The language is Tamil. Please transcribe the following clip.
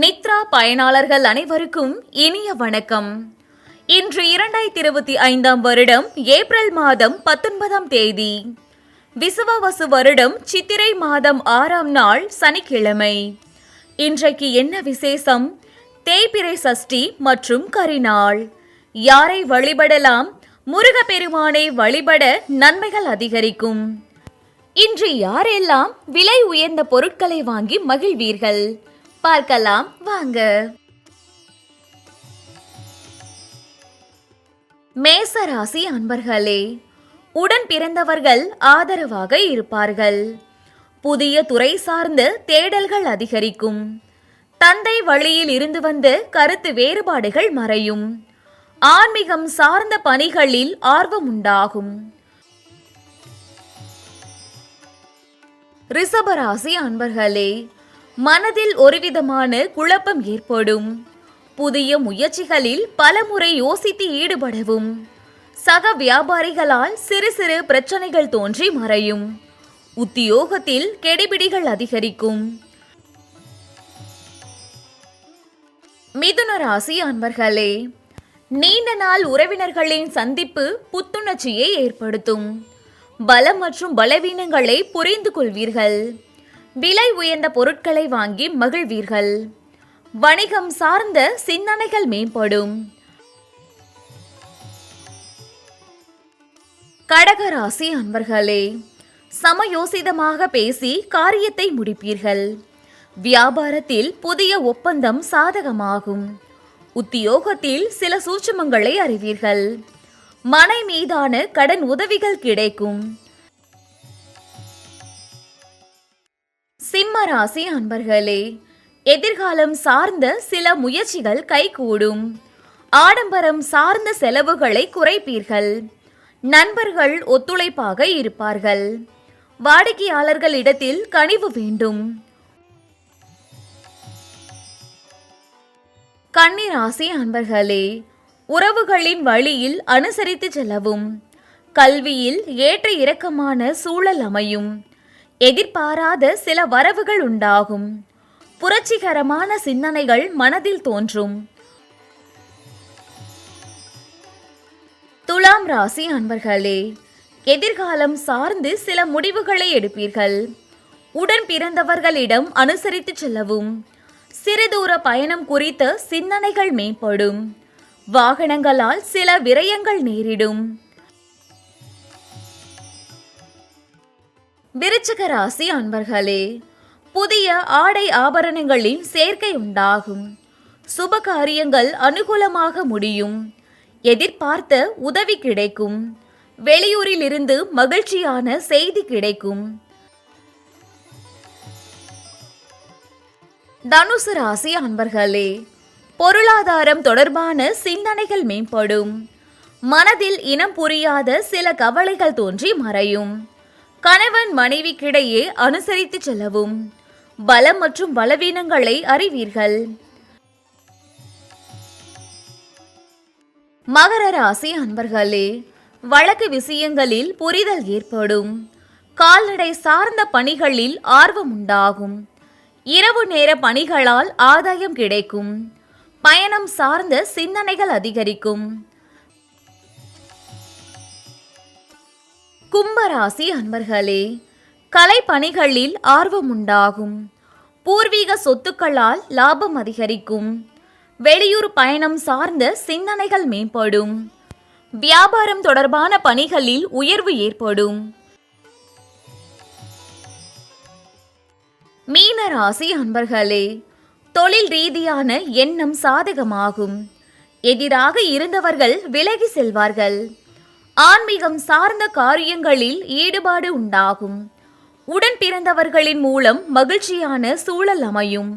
நித்ரா பயனாளர்கள் அனைவருக்கும் இனிய வணக்கம். இன்று இரண்டாயிரத்தி இருபத்தி ஐந்தாம் வருடம் ஏப்ரல் மாதம் பத்தொன்பதாம் தேதி. விசுவவசு வருடம் சித்திரை மாதம் ஆறாம் நாள் சனிக்கிழமை. இன்றைக்கு என்ன விசேஷம்? தேய்பிறை சஷ்டி மற்றும் கரிநாள். யாரை வழிபடலாம்? முருகப்பெருமானை வழிபட நன்மைகள் அதிகரிக்கும். இன்று யாரெல்லாம் விலை உயர்ந்த பொருட்களை வாங்கி மகிழ்வீர்கள்? பார்க்கலாம் வாங்க. மேசராசி அன்பர்களே உடன் பிறந்தவர்கள் ஆதரவாக இருப்பார்கள். புதிய துறை சார்ந்த தேடல்கள் அதிகரிக்கும். தந்தை வழியில் இருந்து வந்து கருத்து வேறுபாடுகள் மறையும். ஆன்மீகம் சார்ந்த பணிகளில் ஆர்வம் உண்டாகும். ரிஷபராசி அன்பர்களே மனதில் ஒருவிதமான குழப்பம் ஏற்படும். புதிய முயற்சிகளில் பலமுறை யோசித்து ஈடுபடவும். சக வியாபாரிகளால் சிறு சிறு பிரச்சனைகள் தோன்றி மறையும். உத்தியோகத்தில் கெடிபிடிகள் அதிகரிக்கும். மிதுன ராசி அன்பர்களே நீண்ட நாள் உறவினர்களின் சந்திப்பு புத்துணர்ச்சியை ஏற்படுத்தும். பலம் மற்றும் பலவீனங்களை புரிந்து கொள்வீர்கள். விலை உயர்ந்த பொருட்களை வாங்கி மகிழ்வீர்கள். வணிகம் சார்ந்த சிந்தனைகள் மேம்படும். கடகராசி அன்பர்களே சமயோசிதமாக பேசி காரியத்தை முடிப்பீர்கள். வியாபாரத்தில் புதிய ஒப்பந்தம் சாதகமாகும். உத்தியோகத்தில் சில சூட்சமங்களை அறிவீர்கள். மனை மீதான கடன் உதவிகள் கிடைக்கும். சிம்ம அன்பர்களே எதிர்காலம் சார்ந்த சில முயற்சிகள் கைகூடும். ஆடம்பரம் சார்ந்த செலவுகளை குறைப்பீர்கள். நண்பர்கள் ஒத்துழைப்பாக இருப்பார்கள். வாடிக்கையாளர்களிடத்தில் கனிவு வேண்டும். கன்னிராசி அன்பர்களே உறவுகளின் வழியில் அனுசரித்து செல்லவும். கல்வியில் ஏற்ற இறக்கமான சூழல் அமையும். எதிர்பாராத சில வரவுகள் உண்டாகும். புரட்சிகரமான சிந்தனைகள் மனதில் தோன்றும். துலாம் ராசி அன்பர்களே எதிர்காலம் சார்ந்து சில முடிவுகளை எடுப்பீர்கள். உடன் பிறந்தவர்களிடம் அனுசரித்து செல்லவும். சிறுதூர பயணம் குறித்த சிந்தனைகள் மேம்படும். வாகனங்களால் சில விரயங்கள் நேரிடும். விருச்சிக ராசி அன்பர்களே புதிய ஆடை ஆபரணங்களின் சேர்க்கை உண்டாகும். சுப காரியங்கள் அனுகூலமாக முடியும். எதிர்பார்த்த உதவி கிடைக்கும். வெளியூரிலிருந்து மகிழ்ச்சியான செய்தி கிடைக்கும். தனுசு ராசி அன்பர்களே பொருளாதாரம் தொடர்பான சிந்தனைகள் மேம்படும். மனதில் இனம் புரியாத சில கவலைகள் தோன்றி மறையும். கணவன் மனைவிக்கிடையே அனுசரித்து செல்லவும். பலம் மற்றும் பலவீனங்களை அறிவீர்கள். மகர ராசி அன்பர்களே வழக்கு விஷயங்களில் புரிதல் ஏற்படும். கால்நடை சார்ந்த பணிகளில் ஆர்வம் உண்டாகும். இரவு நேர பணிகளால் ஆதாயம் கிடைக்கும். பயணம் சார்ந்த சிந்தனைகள் அதிகரிக்கும். கும்பராசி அன்பர்களே கலை பணிகளில் ஆர்வம் உண்டாகும் பூர்வீக சொத்துக்களால் லாபம் அதிகரிக்கும். வெளியூர் பயணம் சார்ந்த சிந்தனைகள் மேம்படும். வியாபாரம் தொடர்பான பணிகளில் உயர்வு ஏற்படும். மீன ராசி அன்பர்களே தொழில் ரீதியான எண்ணம் சாதகமாகும். எதிராக இருந்தவர்கள் விலகி செல்வார்கள். ஆன்மீகம் சார்ந்த காரியங்களில் ஈடுபாடு உண்டாகும். உடன் பிறந்தவர்களின் மூலம் மகிழ்ச்சியான சூழல் அமையும்.